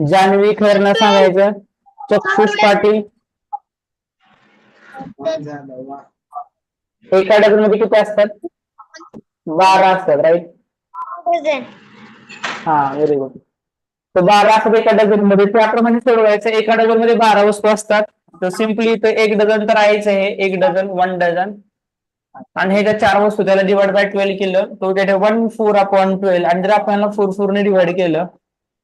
जान्हवी खैरनं सांगायचं? चक्षुष पाटील. एका डझनमध्ये किती असतात? बारा असतात राईट हा व्हेरी गुड तर बारा असतात एका डझनमध्ये त्याप्रमाणे सोडवायचं. एका डझनमध्ये बारा वस्तू असतात. तर सिम्पली तर एक डझन तर आहेच आहे. एक डझन वन डझन. आणि हे ज्या चार वस्तू त्याला डिवाइड बाय ट्वेल्व केलं. तो get one four upon twelve आणि जर आपण फोर फोर ने डिवाइड केलं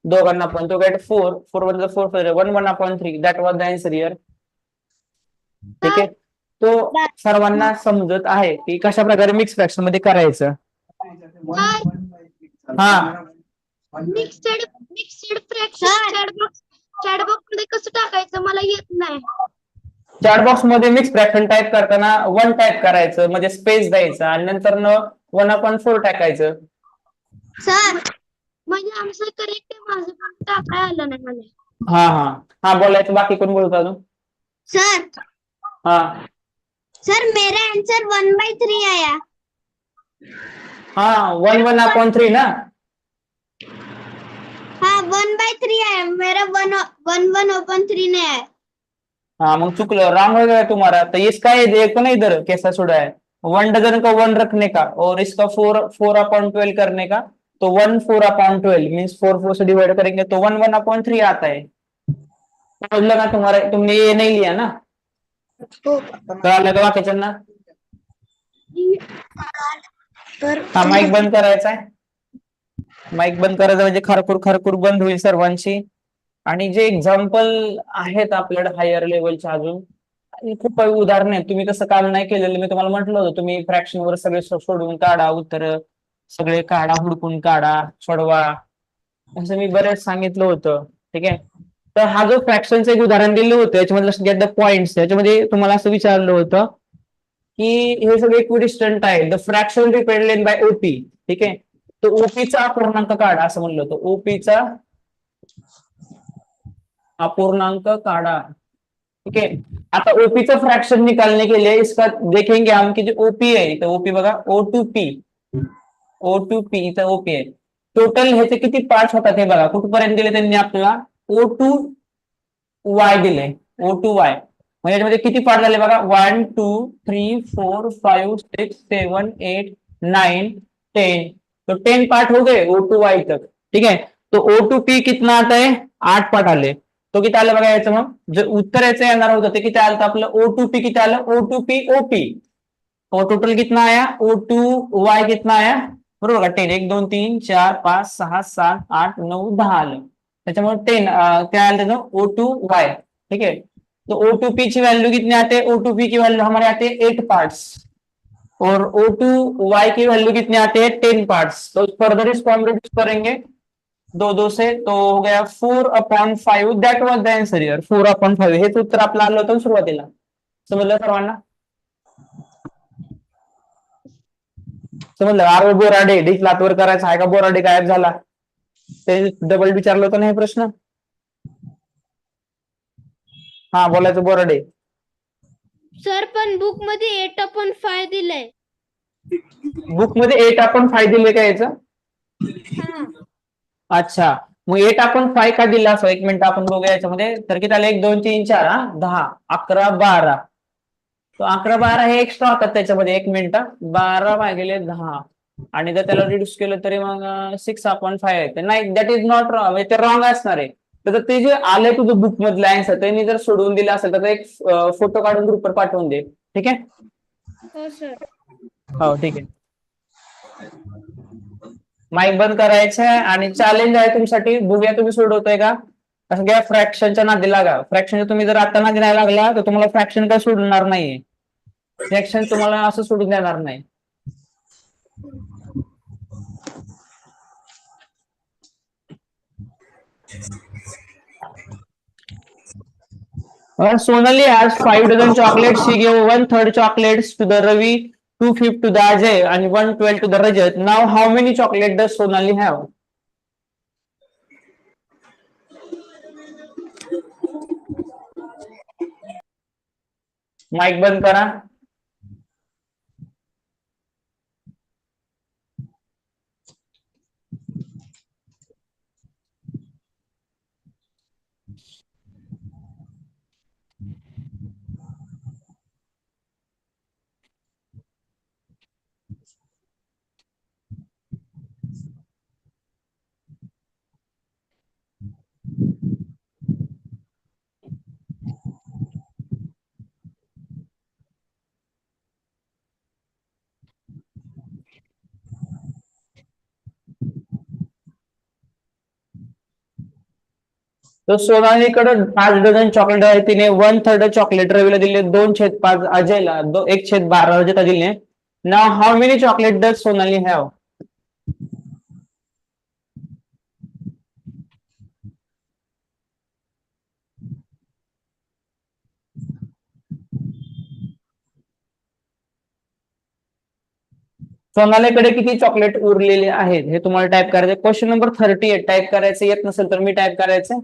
दोघांना पण. तो get four four one four one one upon three that was the answer year ठीक आहे? तो सर्वांना समजत आहे की कशा प्रकारे मिक्स फ्रॅक्शनमध्ये करायचं. हा. मिक्सड मिक्सड फ्रॅक्शन चॅटबॉक्स चॅटबॉक्समध्ये कसं टाकायचं मला येत नाही. चॅट बॉक्समध्ये मिक्स फ्रॅक्शन टाईप करताना वन टाईप करायचं म्हणजे स्पेस द्यायचं आणि नंतर न वन अपॉन फोर टाकायचं. सर म्हणजे आन्सर करेक्ट आहे माझं पण टाकाय आलं नाही मला हा हा। हा बोलायचं बाकी कोण बोलतो अजून सर। हा। सर मेरा आंसर वन बाय थ्री आया। हा वन वन अपॉन थ्री ना? हाँ वन बाय थ्री आया। मेरा one one one upon three नहीं आया। हाँ मग चुकलं रॉन्ग हो गया तुम्हारा। तो इसका ये देखो ना इधर कैसा छुड़ा है। वन डजन का वन रखने का और इसका फोर फोर अपॉन ट्वेल्व करने का। तो one four upon twelve means four four से डिवाइड करेंगे तो वन वन अपॉन थ्री आता है। समझ ना तुम्हारा? तुमने ये नहीं लिया ना? कळालं का बाकीच्यांना तर हा माईक बंद करायचा आहे. माईक बंद करायचा म्हणजे खरपूर खरपूर बंद होईल सर्वांची. आणि जे एक्झाम्पल आहेत आपल्याकडे हायर लेवलचे अजून खूप काही उदाहरण आहेत. तुम्ही तसं काल नाही केलेलं. मी तुम्हाला म्हटलं होतं तुम्ही फ्रॅक्शन वर सगळे सो- सोडवून काढा उत्तर. सगळे काढा हुडकून काढा सोडवा. असं मी बरेच सांगितलं होतं. ठीक आहे? तर हा जो फ्रॅक्शनचं एक उदाहरण दिलं होतं याच्यामध्ये गेट द पॉइंट याच्यामध्ये तुम्हाला असं विचारलं होतं की हे सगळे इक्विडिस्टंट आहे the fraction represented by OP ठीक आहे? तर ओपीचा अपूर्णांक काढा असं म्हणलं होतं. ओपीचा अपूर्णांक काढा. ठीक आहे? आता ओपीचं फ्रॅक्शन निकालने के लिए इसका देखेंगे हम की जे ओपी आहे तर ओपी बघा O to P O to P इथं ओपी आहे. टोटल ह्याचे किती पार्ट होतात हे बघा. कुठपर्यंत दिले त्यांनी आपल्याला? ओ टू वाय दिले. ओ टू वाय म्हणजे याच्यामध्ये किती पार्ट झाले बघा? One two three four five six seven eight nine ten तो टेन पार्ट हो गए ओ टू वाई तक. ठीक है तो ओ टू पी कितना आता है? आठ पार्ट आले. तो किती आलं बघा याचं मग? जे उत्तर याचं येणार होतं ते किती आलं तर आपलं? ओ टू पी किती आलं? O to P O P और टोटल कितना आया? ओ टू वाय कितना आया? बरोबर का? टेन एक, दोन, तीन, चार, पाच, सहा, सात, आठ, नऊ, दहा आलं. टेन काय आलं ओ टू वाय ठीक है तो ओ टू पी की वैल्यू कितनी आते? हैं ओ टू पी की वैल्यू हमारे आते हैं एट पार्ट्स और ओ टू वाई की वैल्यू कितनी आते? हैं टेन पार्ट्स तो फर्दर इसको हम रिड्यूस करेंगे. दो दो से तो हो गया four upon five that was the four upon five हेच उत्तर आपलं आलं होतं ना सुरुवातीला. समजलं सर्वांना? समजलं आर बोराडे डिक लातवर करायचा आहे का? बोराडे गायब झाला. ते डबल विचारलं होतं ना हे प्रश्न? हा बोलायचं बोराडे. सर पण बुकमध्ये एट अपॉन फाय दिलंय. बुकमध्ये एट आपण फाय दिले का याचं? अच्छा. मग एट आपण फाय का दिला? असं एक मिनिट आपण बघूया याच्यामध्ये. तर किती आले? एक दोन तीन चार हा? दहा अकरा बारा. तो अकरा बारा हे एक्स्ट्रा होतात त्याच्यामध्ये एक मिनिट बारा भागिले दहा. आणि जर त्याला रिड्यूस केलं तरी मग सिक्स अपॉन फाय येते. नाही दॅट इज नॉट रॉंग म्हणजे ते रॉंग असणार आहे. तर ते जे आले तुझं बुक मधलं आन्सर त्यांनी जर सोडवून दिलं असेल तर एक फोटो काढून ग्रुपवर पाठवून दे. ठीक आहे? हो हो ठीक आहे. माईक बंद करायचं आहे आणि चॅलेंज आहे तुमच्यासाठी. बघूया तुम्ही सोडवतोय का? सगळ्या फ्रॅक्शनच्या नादी लागा. फ्रॅक्शनच्या तुम्ही जर आता नादी नाही लागला तर तुम्हाला फ्रॅक्शन काय सोडणार नाही फ्रॅक्शन तुम्हाला असं सोडून देणार नाही. सोनाली आज five dozen chocolate she gave one third chocolate to the Ravi two fifth to the Ajay आणि one twelfth to the Rajat now how many chocolate does Sonali have Mike Benton ah. तर सोनालीकडे पाच dozen chocolate आहे तिने one third chocolate रवीला दिले दोन छेद पाच अजयला दो एक छेद बारा रजत दिले. ना how many chocolate does Sonali have सोनालीकडे किती चॉकलेट उरलेले आहेत हे तुम्हाला टाईप करायचं question number thirty eight type करायचं येत नसेल तर मी टाईप करायचं